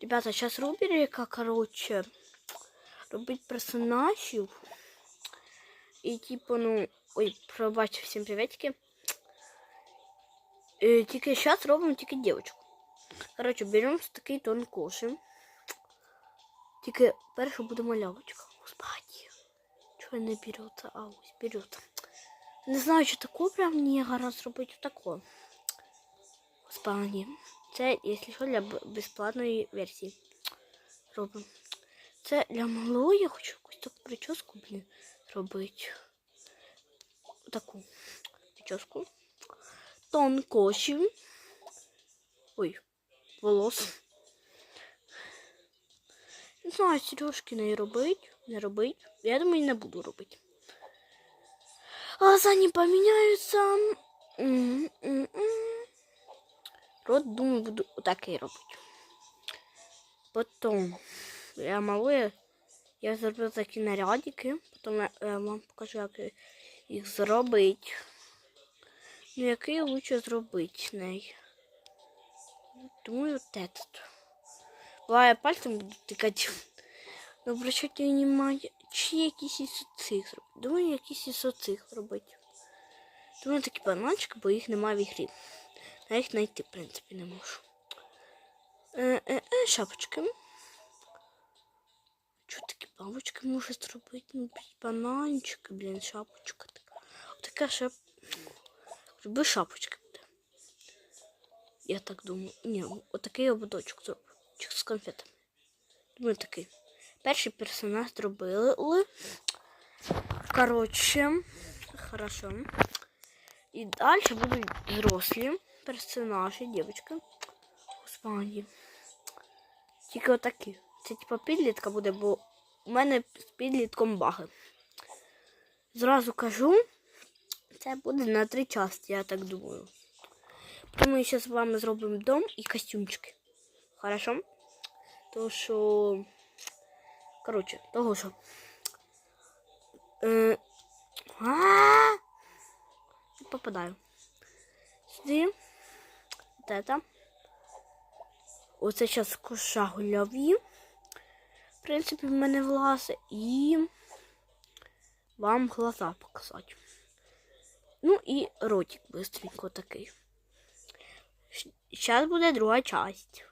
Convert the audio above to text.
Ребята, зараз рубрика, короче, робить персонажів. І типу, ну. Ой, пробачте, всім приветики. Е, тільки зараз робимо тільки дівчинку. Короче, беремо такий тон коши. Тільки перше буде малявочка. Господи. Чого не береться? А ось береться. Не знаю, чи таку прям мені гаразд зробити тако. Господи. Це, якщо що, для безплатної версії. Робимо. Це для малої я хочу якусь таку прическу, блін, робити. Таку прическу. Тон. Ой, волос. Не знаю, сережки не робить, не робить. Я думаю, не буду робити. Глаза не поміняються. Думаю, буду отакий робити. Потім я малую, я зроблю такі нарядики, потім я, я вам покажу, як їх зробити. Ну, який лучше зробити з нею. Думаю, вот этот. Буває, я пальцем буду тикати. Ну, обращайте внимание, чи якісь із цих зробити. Думаю, якісь із оцих робити. Думаю, такі бананчики, бо їх немає в ігрі. Я їх знайти, в принципі, не можу. Е, е, е, шапочки. Чого такі бабочки можу зробити? Ну, бананчики, блін, шапочка така. Така шап... Роби шапочки буде. Я так думаю. Ні, отакий ободочок зроблю. Чик з конфетами. Думаю, такий. Перший персонаж зробили. Коротше, хорошо. І далі будуть взрослі персонажі, дівчатки. Господи. Тільки отакі. Це типа підлітка буде, бо у мене з підлітком баги. Зразу кажу, це буде на три частини, я так думаю. Потім ми ще з вами зробимо дом і костюмчики. Хорошо? То що. Коротше, того що. Е... Попадаю. Сюди. Вот это. Оце зараз коша гульові. В принципі, в мене влазе. І вам глаза показати. Ну і ротик быстренько такий. Зараз буде друга часть.